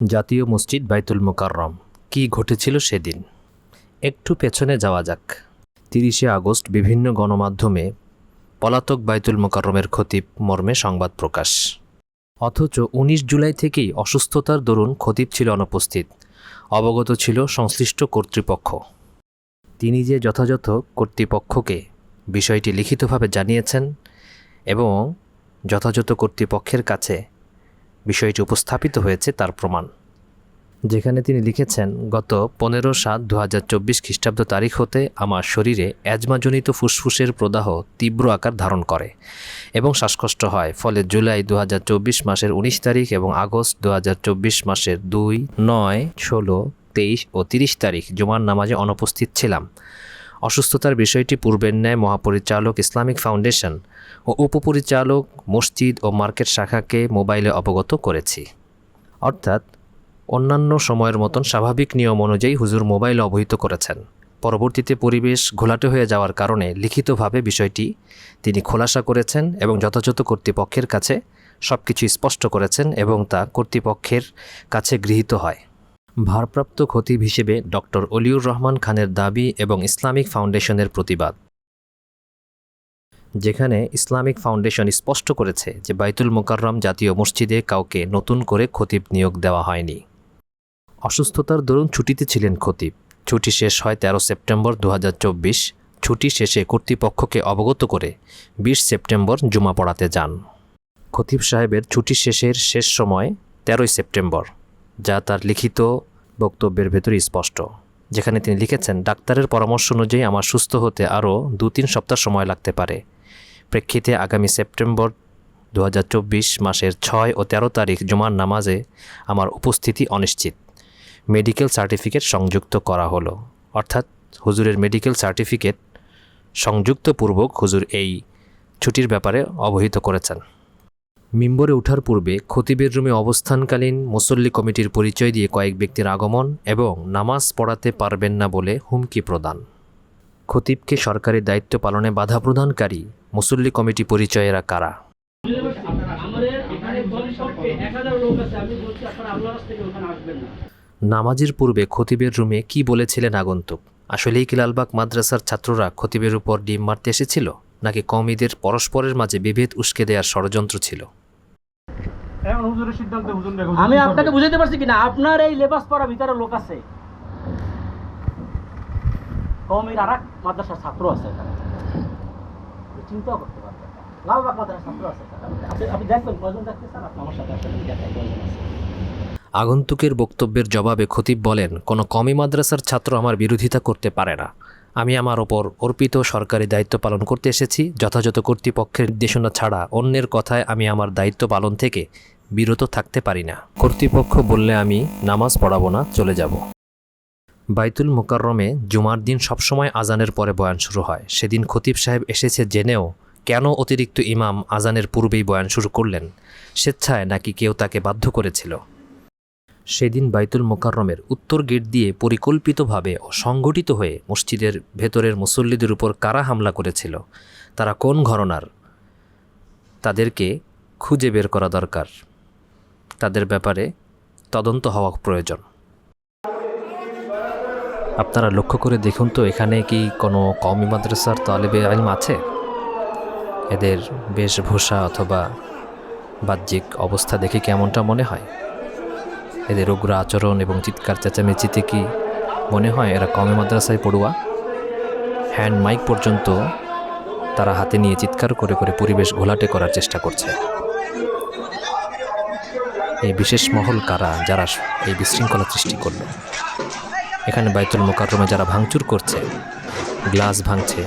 জাতীয় মসজিদ বাইতুল মোকাররম। কী ঘটেছিল সেদিন? একটু পেছনে যাওয়া যাক। তিরিশে আগস্ট বিভিন্ন গণমাধ্যমে পলাতক বাইতুল মোকাররমের খতিব মর্মে সংবাদ প্রকাশ। অথচ উনিশ জুলাই থেকেই অসুস্থতার দরুন খতিব ছিল অনুপস্থিত। অবগত ছিল সংশ্লিষ্ট কর্তৃপক্ষ। তিনি যে যথাযথ কর্তৃপক্ষকে বিষয়টি লিখিতভাবে জানিয়েছেন এবং যথাযথ কর্তৃপক্ষের কাছে বিষয়টি উপস্থাপিত হয়েছে তার প্রমাণ। যেখানে তিনি লিখেছেন, গত পনেরো সাত দু হাজার চব্বিশ খ্রিস্টাব্দ তারিখ হতে আমার শরীরে অ্যাজমাজনিত ফুসফুসের প্রদাহ তীব্র আকার ধারণ করে এবং শ্বাসকষ্ট হয়। ফলে জুলাই দু হাজার চব্বিশ মাসের উনিশ তারিখ এবং আগস্ট দু হাজার চব্বিশ মাসের দুই, নয়, ষোলো, তেইশ ও তিরিশ তারিখ জুমার নামাজে অনুপস্থিত ছিলাম। অসুস্থতার বিষয়টি পূর্বের ন্যায় মহাপরিচালক ইসলামিক ফাউন্ডেশন ও উপপরিচালক মসজিদ ও মার্কেট শাখাকে মোবাইলে অবগত করেছি। অর্থাৎ, অন্যান্য সময়ের মতন স্বাভাবিক নিয়ম অনুযায়ী হুজুর মোবাইল অবহিত করেছেন। পরবর্তীতে পরিবেশ ঘোলাটে হয়ে যাওয়ার কারণে লিখিতভাবে বিষয়টি তিনি খোলাসা করেছেন এবং যথাযথ কর্তৃপক্ষের কাছে সব কিছু স্পষ্ট করেছেন এবং তা কর্তৃপক্ষের কাছে গৃহীত হয়। ভারপ্রাপ্ত খতিব হিসেবে ডক্টর অলিউর রহমান খানের দাবি এবং ইসলামিক ফাউন্ডেশনের প্রতিবাদ। যেখানে ইসলামিক ফাউন্ডেশন স্পষ্ট করেছে যে বাইতুল মোকাররম জাতীয় মসজিদে কাউকে নতুন করে খতিব নিয়োগ দেওয়া হয়নি। অসুস্থতার দরুন ছুটিতে ছিলেন খতিব। ছুটি শেষ হয় তেরো সেপ্টেম্বর দু হাজার চব্বিশ, ছুটি শেষে কর্তৃপক্ষকে অবগত করে বিশ সেপ্টেম্বর জুমা পড়াতে যান। খতিব সাহেবের ছুটি শেষের শেষ সময় তেরোই সেপ্টেম্বর, যা তার লিখিত বক্তব্যের ভেতরে স্পষ্ট, যেখানে তিনি লিখেছেন, ডাক্তারের পরামর্শ অনুযায়ী আমার সুস্থ হতে আরও দু তিন সপ্তাহ সময় লাগতে পারে। প্রেক্ষিতে আগামী সেপ্টেম্বর দু হাজার চব্বিশ মাসের ছয় ও তেরো তারিখ জুমার নামাজে আমার উপস্থিতি অনিশ্চিত। মেডিকেল সার্টিফিকেট সংযুক্ত করা হলো। অর্থাৎ হুজুরের মেডিকেল সার্টিফিকেট সংযুক্তপূর্বক হুজুর এই ছুটির ব্যাপারে অবহিত করেছেন। মিম্বরে ওঠার পূর্বে খতিবের রুমে অবস্থানকালীন মুসল্লি কমিটির পরিচয় দিয়ে কয়েক ব্যক্তির আগমন এবং নামাজ পড়াতে পারবেন না বলে হুমকি প্রদান। খতিবকে সরকারি দায়িত্ব পালনে বাধা প্রদানকারী মুসল্লি কমিটি পরিচয়েরা কারা? নামাজের পূর্বে খতিবের রুমে কি বলেছিলেন আগন্তুক? আসলেই কি লালবাগ মাদ্রাসার ছাত্ররা খতিবের উপর ডিম মারতে এসেছিল? নাকি কমিদের পরস্পরের মাঝে বিভেদ উস্কে দেওয়ার ষড়যন্ত্র ছিল এখন হুজুরের সিদ্ধান্তে হুজুর দেখো আমি আপনাকে বুঝাতে পারছি কিনা? আপনার এই লেবাস পরা ভিতরে লোক আছে। কমের আর এক মাদ্রাসার ছাত্র আছে চিন্তাও করতে পারবেন লালবাগ মাদ্রাসার ছাত্র আপনি- আপনি আমার সাথে আসলে আছে। আগন্তুকের বক্তব্যের জবাবে খতিব বলেন কোনো কমি মাদ্রাসার ছাত্র আমার বিরোধিতা করতে পারে না। আমি আমার ওপর অর্পিত সরকারি দায়িত্ব পালন করতে এসেছি। যথাযথ কর্তৃপক্ষের নির্দেশনা ছাড়া অন্যের কথায় আমি আমার দায়িত্ব পালন থেকে বিরত থাকতে পারি না। কর্তৃপক্ষ বললে আমি নামাজ পড়াবো না, চলে যাব। বাইতুল মোকাররমে জুমার দিন সবসময় আজানের পরে বয়ান শুরু হয়। সেদিন খতিব সাহেব এসেছে জেনেও কেন অতিরিক্ত ইমাম আজানের পূর্বেই বয়ান শুরু করলেন? স্বেচ্ছায় নাকি কেউ তাকে বাধ্য করেছিল? সেদিন বাইতুল মোকাররমের উত্তর গেট দিয়ে পরিকল্পিতভাবে ও সংগঠিত হয়ে মসজিদের ভেতরের মুসল্লিদের উপর কারা হামলা করেছিল? তারা কোন ঘরনার? তাদেরকে খুঁজে বের করা দরকার। তাদের ব্যাপারে তদন্ত হওয়া প্রয়োজন। আপনারা লক্ষ্য করে দেখুন তো, এখানে কি কোনো কমি মাদ্রাসার তালেবে আইম আছে? এদের বেশভূষা অথবা বাহ্যিক অবস্থা দেখে কেমনটা মনে হয়? এদের উগ্র আচরণ এবং চিৎকার, চেঁচামেচিতে কি মনে হয় এরা কমে মাদ্রাসায় পড়ুয়া? হ্যান্ড মাইক পর্যন্ত তারা হাতে নিয়ে চিৎকার করে করে পরিবেশ ঘোলাটে করার চেষ্টা করছে। এই বিশেষ মহল কারা যারা এই বিশৃঙ্খলা সৃষ্টি করল? এখানে বাইতুল মোকাররমে যারা ভাঙচুর করছে, গ্লাস ভাঙছে,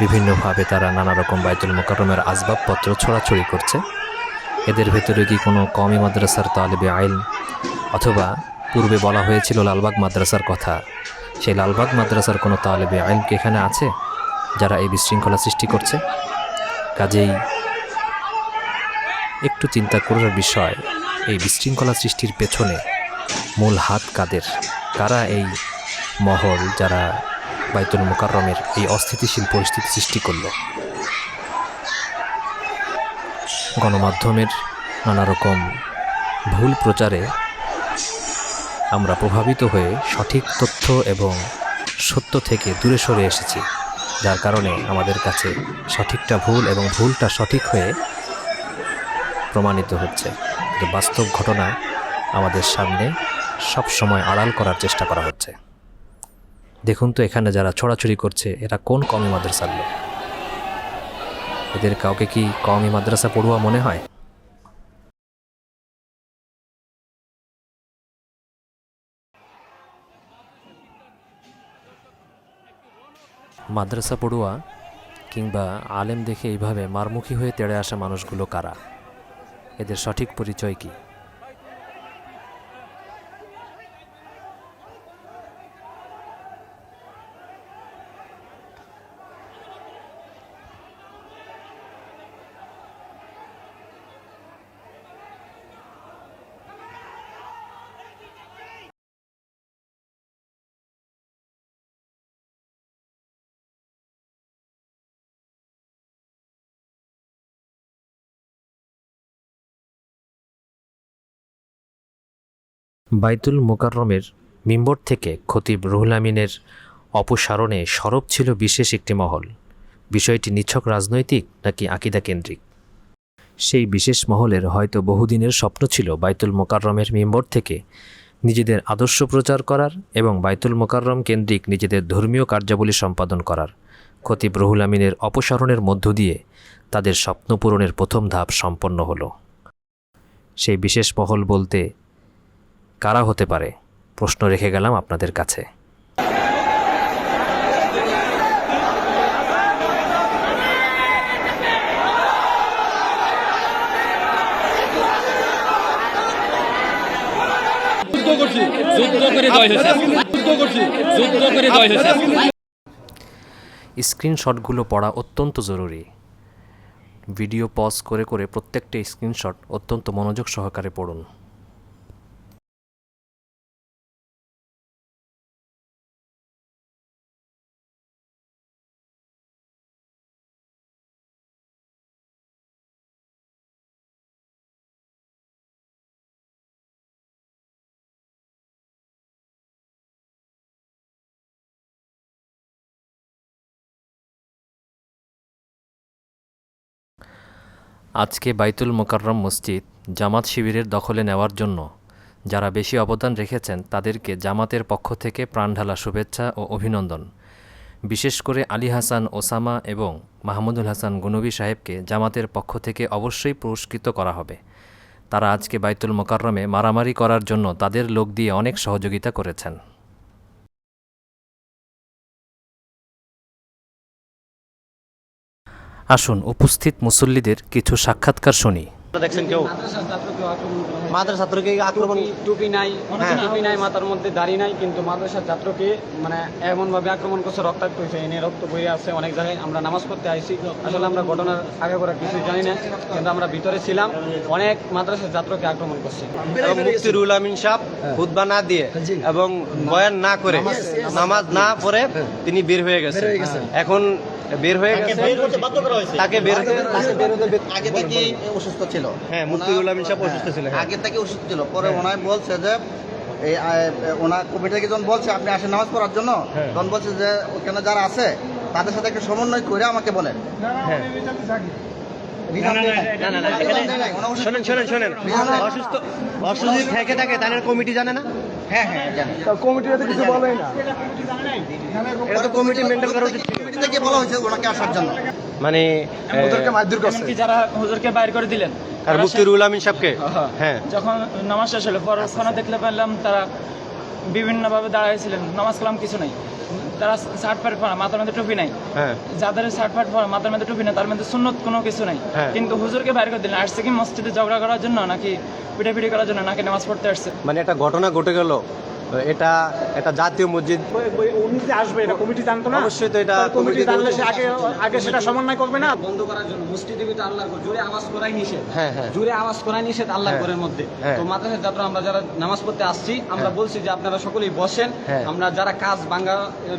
বিভিন্নভাবে তারা নানা রকম বাইতুল মোকাররমের আসবাবপত্র ছড়াছড়ি করছে, এদের ভেতরে কি কোনো কমি মাদ্রাসার তালেবে আইন অথবা পূর্বে বলা হয়েছিল লালবাগ মাদ্রাসার কথা, সেই লালবাগ মাদ্রাসার কোনো তালেবে আইন কি এখানে আছে, যারা এই বিশৃঙ্খলা সৃষ্টি করছে? কাজেই একটু চিন্তা করার বিষয় এই বিশৃঙ্খলা সৃষ্টির পেছনে মূল হাত কাদের? কারা এই মহল যারা বাইতুল মোকাররমের এই অস্থিতিশীল পরিস্থিতি সৃষ্টি করল? গণমাধ্যমের নানা রকম ভুল প্রচারে আমরা প্রভাবিত হয়ে সঠিক তথ্য এবং সত্য থেকে দূরে সরে এসেছি, যার কারণে আমাদের কাছে সঠিকটা ভুল এবং ভুলটা সঠিক হয়ে প্রমাণিত হচ্ছে। কিন্তু বাস্তব ঘটনা আমাদের সামনে সব সময় আড়াল করার চেষ্টা করা হচ্ছে। দেখুন তো এখানে যারা ছোড়াছুড়ি করছে, এরা কোন কমি মাদ্রাসার লোক? এদের কাউকে কি কমি মাদ্রাসা পড়ুয়া মনে হয়? মাদ্রাসা পড়ুয়া কিংবা আলেম দেখে এইভাবে মারমুখী হয়ে তেড়ে আসা মানুষগুলো কারা? এদের সঠিক পরিচয় কি? বাইতুল মোকাররমের মিম্বর থেকে খতিব রুহুল আমিনের অপসারণে সরব ছিল বিশেষ একটি মহল। বিষয়টি নিছক রাজনৈতিক নাকি আকিদা কেন্দ্রিক সেই বিশেষ মহলের হয়তো বহুদিনের স্বপ্ন ছিল বাইতুল মোকাররমের মিম্বর থেকে নিজেদের আদর্শ প্রচার করার এবং বাইতুল মোকাররম কেন্দ্রিক নিজেদের ধর্মীয় কার্যাবলী সম্পাদন করার। খতিব রুহুল আমিনের অপসারণের মধ্য দিয়ে তাদের স্বপ্ন পূরণের প্রথম ধাপ সম্পন্ন হলো। সেই বিশেষ মহল বলতে কারা হতে পারে? প্রশ্ন রেখে গেলাম আপনাদের কাছে। স্ক্রিনশটগুলো পড়া অত্যন্ত জরুরি। ভিডিও পজ করে করে প্রত্যেকটা স্ক্রিনশট অত্যন্ত মনোযোগ সহকারে পড়ুন। আজকে বাইতুল মোকাররম মসজিদ জামাত শিবিরের দখলে নেওয়ার জন্য। যারা বেশি অবদান রেখেছেন তাদেরকে জামাতের পক্ষ থেকে প্রাণঢালা শুভেচ্ছা ও অভিনন্দন। বিশেষ করে আলী হাসান, ওসামা এবং মাহমুদুল হাসান গুনবী সাহেবকে জামাতের পক্ষ থেকে অবশ্যই পুরস্কৃত করা হবে। তারা আজকে বাইতুল মোকাররমে মারামারি করার জন্য তাদের লোক দিয়ে অনেক সহযোগিতা করেছেন। আসুন উপস্থিত মুসল্লিদের কিছু সাক্ষাৎকার শুনি। দেখছেন কেউ? মাদ্রাসা ছাত্রকে আক্রমণ টুপি নাই হ্যাঁ। টুপি নাই মাথার মধ্যে দাড়ি নাই কিন্তু ছাত্রকে মানে এমন ভাবে আক্রমণ করছে রক্তাক্ত হয়েছে এনে রক্ত আছে অনেক জায়গায় আমরা নামাজ পড়তে আইছি। আসলে আমরা ঘটনার আগে করা কিছু জানি না কিন্তু আমরা ভিতরে ছিলাম অনেক ছাত্রকে আক্রমণ করছে। আমিন সাহ না দিয়ে এবং বয়ান না করে নামাজ না পড়ে তিনি বের হয়ে গেছে। এখন বের হয়ে গেছে তাকে বের আগে থেকে অসুস্থ ছিল হ্যাঁ মুফতি রুল আমিন সাহ অসুস্থ হ্যাঁ। আগে থেকে অসুস্থ ছিল পরে ওনার বলছে যে এই ওনার কমিটি থেকে যখন বলছে আপনি আসেন নামাজ পড়ার জন্য হ্যাঁ। তখন বলছে যে ওখানে যারা আছে তাদের সাথে একটা সমন্বয় করে আমাকে বলেন হ্যাঁ শোনেন শোনেন শোনেন অসুস্থ অসুস্থ থেকে থাকে তাহলে কমিটি জানে না হ্যাঁ হ্যাঁ জানি। এটা তো কমিটি মেনটেন করা উচিত। কমিটি থেকে বলা হয়েছে ওনাকে আসার জন্য। মানে কি যারা হুজুরকে বাইর করে দিলেন আর মুফতি রুল আমিন সাহেবকে? হ্যাঁ যখন নামাজ শেষ হলো পরক্ষণে দেখলে পেলাম তারা বিভিন্নভাবে দাঁড়াইছিলেন। নামাজ কালাম কিছু নাই। তারা শার্ট প্যান্ট পরা মাথার মধ্যে টুপি নাই। হ্যাঁ। যাদের শার্ট প্যান্ট পরা মাথার মধ্যে টুপি নাই তার মধ্যে সুন্নত কোনো কিছু নাই। হ্যাঁ। কিন্তু হুজুরকে বাইরে করে দিলেন আসছে কি মসজিদে ঝগড়া করার জন্য নাকি পিঠে পিঠে করার জন্য নাকি নামাজ পড়তে আসছে? মানে একটা ঘটনা ঘটে গেল। এটা একটা জাতীয় মসজিদ আসবে এটা কমিটি জানতো না অবশ্যই তো এটা কমিটি জানলে সে আগে আগে সেটা সমন্বয় করবে না বন্ধ করার জন্য মসজিদে ভিতরে আল্লাহর জোরে আওয়াজ করাই নিষেধ হ্যাঁ, হ্যাঁ। জোরে আওয়াজ করাই নিষেধ আল্লাহর হ্যাঁ। ঘরের মধ্যে হ্যাঁ। তো মাদ্রাসার ছাত্র আমরা যারা নামাজ পড়তে আসছি আমরা বলছি যে আপনারা সকলেই বসেন হ্যাঁ। আমরা যারা কাজ ভাঙ্গা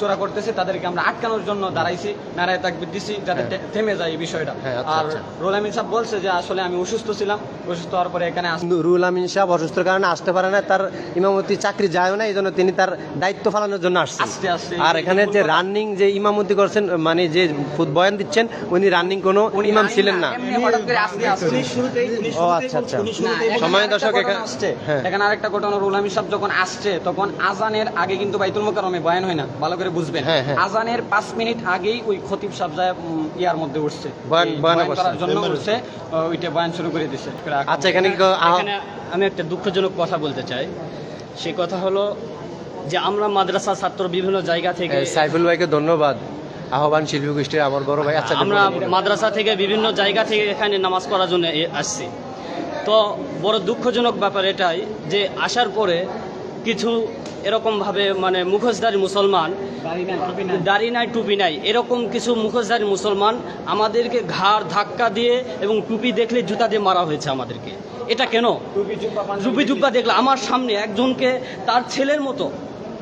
চোরা করতেছে তাদেরকে আমরা আটকানোর জন্য দাঁড়াইছি নারায় তাকবির দিছি যাতে থেমে যায় এই বিষয়টা হ্যাঁ, আচ্ছা, আর আচ্ছা। রোলামিন সাহেব বলছে যে আসলে আমি অসুস্থ ছিলাম অসুস্থ হওয়ার পরে এখানে রুহুল আমিন সাহেব অসুস্থর কারণে আসতে পারে না তার ইমামতি চাকরি যায় না এই জন্য তিনি তার দায়িত্ব পালনের জন্য আসছেন। আর এখানে যে রানিং যে ইমামতি করছেন মানে যে বয়ান দিচ্ছেন উনি রানিং কোনো ইমাম ছিলেন না। ও আচ্ছা আচ্ছা। সময় দর্শক এখানে আসছে। হ্যাঁ। এখানে আরেকটা ঘটনা রুল আমির সাহেব যখন আসছে তখন আজানের আগে কিন্তু বাইতুল মোকারমে বয়ান হয় না ভালো করে বুঝবেন। হ্যাঁ, হ্যাঁ। আজানের পাঁচ মিনিট আগেই ওই খতিব সাহেব ইয়ার মধ্যে উঠছে। করার জন্য উঠছে ওইটা বয়ান শুরু করে দিছে। আচ্ছা এখানে আমি একটা দুঃখজনক কথা বলতে চাই। সে কথা হলো যে আমরা মাদ্রাসা ছাত্র বিভিন্ন জায়গা থেকে সাইফুল ভাইকে ধন্যবাদ। আহ্বান শিল্পী গোষ্ঠীর আমার বড় ভাই আচ্ছা আমরা। মাদ্রাসা থেকে বিভিন্ন জায়গা থেকে এখানে নামাজ পড়ার জন্য এ- আসছি। তো বড় দুঃখজনক ব্যাপার এটাই যে আসার পরে কিছু এরকমভাবে মানে মুখোশধারী মুসলমান দাড়ি নাই টুপি নাই এরকম কিছু মুখোশধারী মুসলমান আমাদেরকে ঘাড় ধাক্কা দিয়ে এবং টুপি দেখলে জুতা দিয়ে মারা হয়েছে আমাদেরকে। এটা কেন? রুপি জুব্বা দেখল আমার সামনে একজনকে তার ছেলের মতো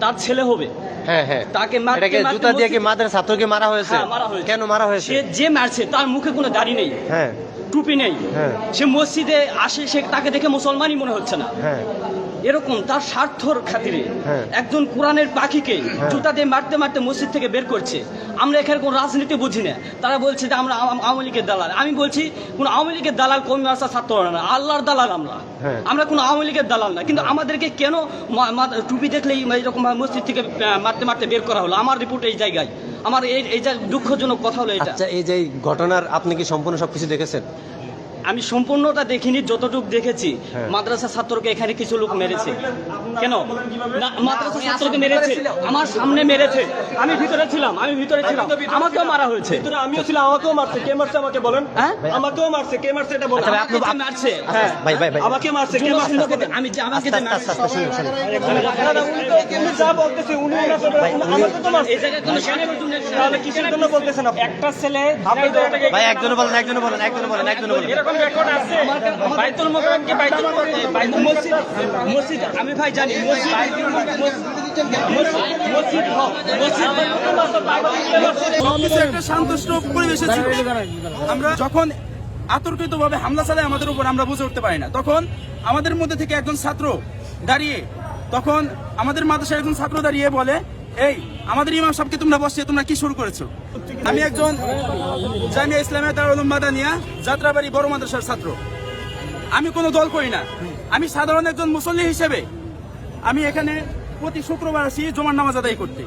তার ছেলে হবে। হ্যাঁ হ্যাঁ। তাকে এটাকে জুতা দিয়ে কি মসজিদে- ছাত্রকে মারা হয়েছে? হ্যাঁ, মারা হয়েছে। কেন মারা হয়েছে? সে যে মারছে তার মুখে কোনো দাড়ি নেই হ্যাঁ। টুপি নেই। হ্যাঁ। সে মসজিদে আসে সে তাকে দেখে মুসলমানই মনে হচ্ছে না। হ্যাঁ। এরকম তার স্বার্থর খাতিরে হ্যাঁ। একজন কোরআনের পাখিকে জুতা দিয়ে মারতে মারতে মসজিদ থেকে বের করছে। আমরা এখানে কোনো রাজনীতি বুঝি না। তারা বলছে যে আমরা আওয়ামী লীগের দালাল। আমি বলছি কোন আওয়ামী লীগের দালাল কমি আসা ছাত্র না। আল্লাহর দালাল আমরা। হ্যাঁ। আমরা কোনো আওয়ামী লীগের দালাল না। কিন্তু আমাদেরকে কেন টুপি দেখলেই এরকম মসজিদ থেকে মারতে মারতে বের করা হলো? আমার রিপোর্ট এই জায়গায়। আমার এই এই যা দুঃখজনক কথা হলো এটা। আচ্ছা এই যে ঘটনার আপনি কি সম্পূর্ণ সবকিছু দেখেছেন? আমি সম্পূর্ণটা দেখিনি যতটুকু দেখেছি। হ্যাঁ। মাদ্রাসা ছাত্রকে এখানে কিছু লোক মেরেছে। কেন? না, মাদ্রাসা ছাত্রকে মেরেছে। আমার সামনে মেরেছে। আমি ভিতরে ছিলাম আমি ভিতরে ছিলাম। আমাকেও মারা হয়েছে। আমিও ছিলাম আমাকেও মারছে। কে মারছে আমাকে বলেন? হ্যাঁ? আমাকেও মারছে। কে মারছে এটা বলেন। আচ্ছা, আমাকে যে মারছে। আচ্ছা, ভাই ভাই ভাই। আমাকে মারছে কে মারছে? আমি যে আমাকে যে মারছে। না, না, উনি তো- উনি যা বলতেছে, উনি বলে- আমাকে তো মারছে। এই জায়গায় কোনো জ্ঞানের অর্জন নেই। তাহলে কিসের জন্য বলতেছেন আপনি? একটা ছেলে আপনি ভাই একজনে বলেন একজনে বলেন একজনে বলেন একজনে বলেন। এরকম রেকর্ড আছে। বাইতুল কি বাইতুল মসজিদ মসজিদ আমি ভাই জানি, মসজিদ আমরা যখন আতর্কিত ভাবে হামলা চালায় আমাদের উপর, আমরা বুঝে উঠতে পারি না। তখন আমাদের মধ্যে থেকে একজন ছাত্র দাঁড়িয়ে তখন আমাদের মাদ্রাসার একজন ছাত্র দাঁড়িয়ে বলে এই, আমাদের ইমাম সাহেবকে তোমরা বসিয়ে তোমরা কি শুরু করেছ? আমি একজন জামিয়া ইসলামিয়া দারুল মাদানিয়া, যাত্রাবাড়ি বড় মাদ্রাসার ছাত্র। আমি কোনো দল করি না। আমি সাধারণ একজন মুসল্লি হিসেবে আমি এখানে প্রতি শুক্রবার আসি জমার নামাজ আদায় করতে।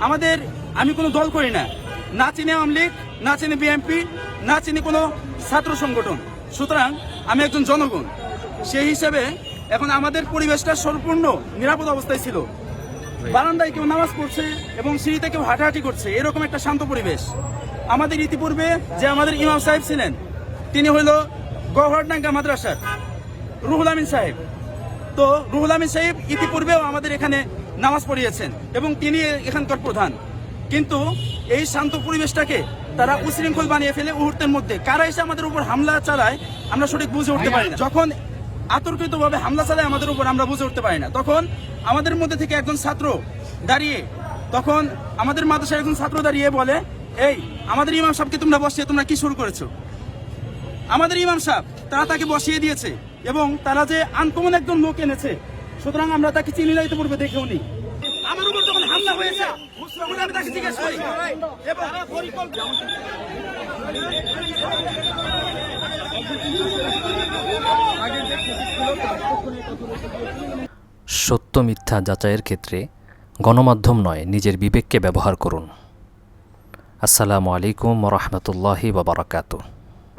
আমাদের, আমি কোনো দল করি না। না চিনি আওয়ামী লীগ, না চিনি বিএনপি, না চিনি কোনো ছাত্র সংগঠন। সুতরাং আমি একজন জনগণ। সেই হিসেবে এখন আমাদের পরিবেশটা সম্পূর্ণ নিরাপদ অবস্থায় ছিল। বারান্দায় কেউ নামাজ পড়ছে এবং সিঁড়িতে কেউ হাঁটাহাঁটি করছে, এরকম একটা শান্ত পরিবেশ। আমাদের ইতিপূর্বে যে আমাদের ইমাম সাহেব ছিলেন, তিনি হইল গহরডাঙ্গা মাদ্রাসার রুহুল আমিন সাহেব। তো রুহুল আমিন সাহেব ইতিপূর্বেও আমাদের এখানে নামাজ পড়িয়েছেন এবং তিনি এখানকার প্রধান। কিন্তু এই শান্ত পরিবেশটাকে তারা উশৃঙ্খল বানিয়ে ফেলে মুহূর্তের মধ্যে। কারা এসে আমাদের উপর হামলা চালায়, আমরা সঠিক বুঝে উঠতে পারি যখন আতর্কিত ভাবে হামলা চালায় আমাদের উপর আমরা বুঝে উঠতে পারি না। তখন আমাদের মধ্যে থেকে একজন ছাত্র দাঁড়িয়ে, তখন আমাদের মাদ্রাসার একজন ছাত্র দাঁড়িয়ে বলে, এই, আমাদের ইমাম সাহেবকে তোমরা বসিয়ে, তোমরা কি শুরু করেছ? আমাদের ইমাম সাহেব, তারা তাকে বসিয়ে দিয়েছে এবং তারা যে আনকমন একজন লোক এনেছে, সুতরাং আমরা তাকে চিনি না ইতিপূর্বে দেখেও নি। আমার উপর যখন হামলা হয়েছে, তখন আমি তাকে জিজ্ঞেস করি। এবং সত্য মিথ্যা যাচাইয়ের ক্ষেত্রে গণমাধ্যম নয় নিজের বিবেককে ব্যবহার করুন। আসসালামু আলাইকুম রহমতুল্লাহি বাবারাকাতু